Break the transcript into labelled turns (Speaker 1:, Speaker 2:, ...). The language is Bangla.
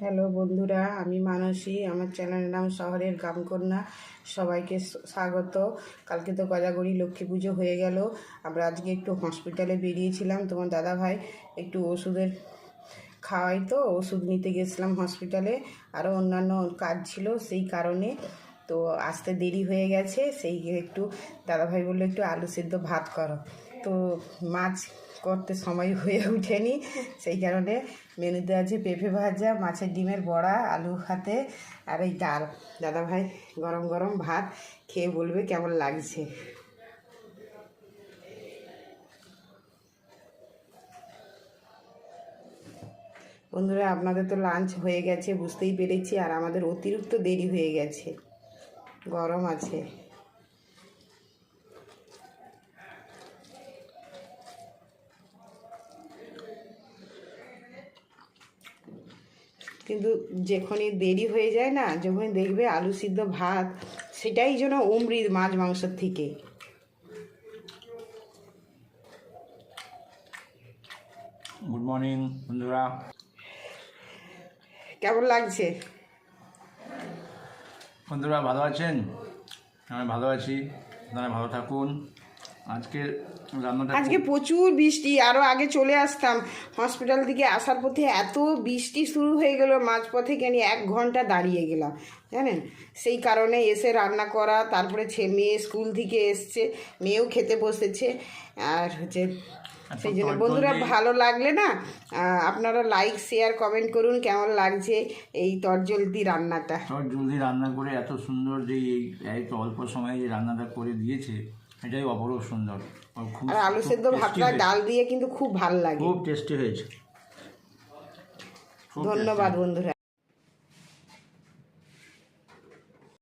Speaker 1: হ্যালো বন্ধুরা, আমি মানসী, আমার চ্যানেলের নাম শহরের গ্রামকন্যা সবাইকে স্বাগত। কালকে তো গজাগড়ি লক্ষ্মী পুজো হয়ে গেল। আমরা আজকে একটু হসপিটালে বেরিয়েছিলাম। তোমার দাদা ভাই একটু ওষুধের খাওয়াই তো, ওষুধ নিতে গেছিলাম হসপিটালে। আরও অন্যান্য কাজ ছিল সেই কারণে। তো আসতে দেরি হয়ে গেছে, সেই একটু দাদাভাই বলল, একটু আলু সেদ্ধ ভাত করো। তো মাছ করতে সময় হয়ে ওঠেনি। সেই কারণে মেনুতে আছে পেঁপে ভাজা, মাছের ডিমের বড়া, আলু হাতে আর এই ডাল। দাদাভাই গরম গরম ভাত খেয়ে বলবে কেমন লাগছে। বন্ধুরা, আপনাদের তো লাঞ্চ হয়ে গেছে, বুঝতেই পেরেছি, আর আমাদের অতিরিক্ত দেরি হয়ে গেছে। গরম আছে। কিন্তু যখনই দেরি হয়ে যায় না যখনই দেখবে আলু সিদ্ধ ভাত সেটাই যেন অমৃত মাছ মাংসের থেকে।
Speaker 2: গুড মর্নিং বন্ধুরা।
Speaker 1: কেমন লাগছে?
Speaker 2: বন্ধুরা ভালো আছেন? আমি ভালো আছি। আপনারা ভালো থাকুন। আজকে রান্নাটা
Speaker 1: আজকে প্রচুর বৃষ্টি আরও আগে চলে আসতাম। হসপিটাল থেকে আসার পথে এত বৃষ্টি শুরু হয়ে গেল মাঝপথে কেন এক ঘণ্টা দাঁড়িয়ে গেলাম জানেন? সেই কারণে এসে রান্না করা তারপরে ছে মেয়ে স্কুল থেকে এসছে মেয়েও খেতে বসেছে আর হচ্ছে সেই জন্য বন্ধুরা ভালো লাগলে না আপনারা লাইক শেয়ার কমেন্ট করুন কেমন লাগছে এই তরজলদি রান্নাটা।
Speaker 2: সব জলদি রান্না করে এত সুন্দর যে এই অল্প সময়ে যে রান্নাটা করে দিয়েছে এটাই অপরূপ সুন্দর।
Speaker 1: আর আলু সেদ্ধ ভাতটা ডাল দিয়ে কিন্তু খুব ভালো লাগে।
Speaker 2: খুব টেস্টি হয়েছে।
Speaker 1: ধন্যবাদ বন্ধুরা।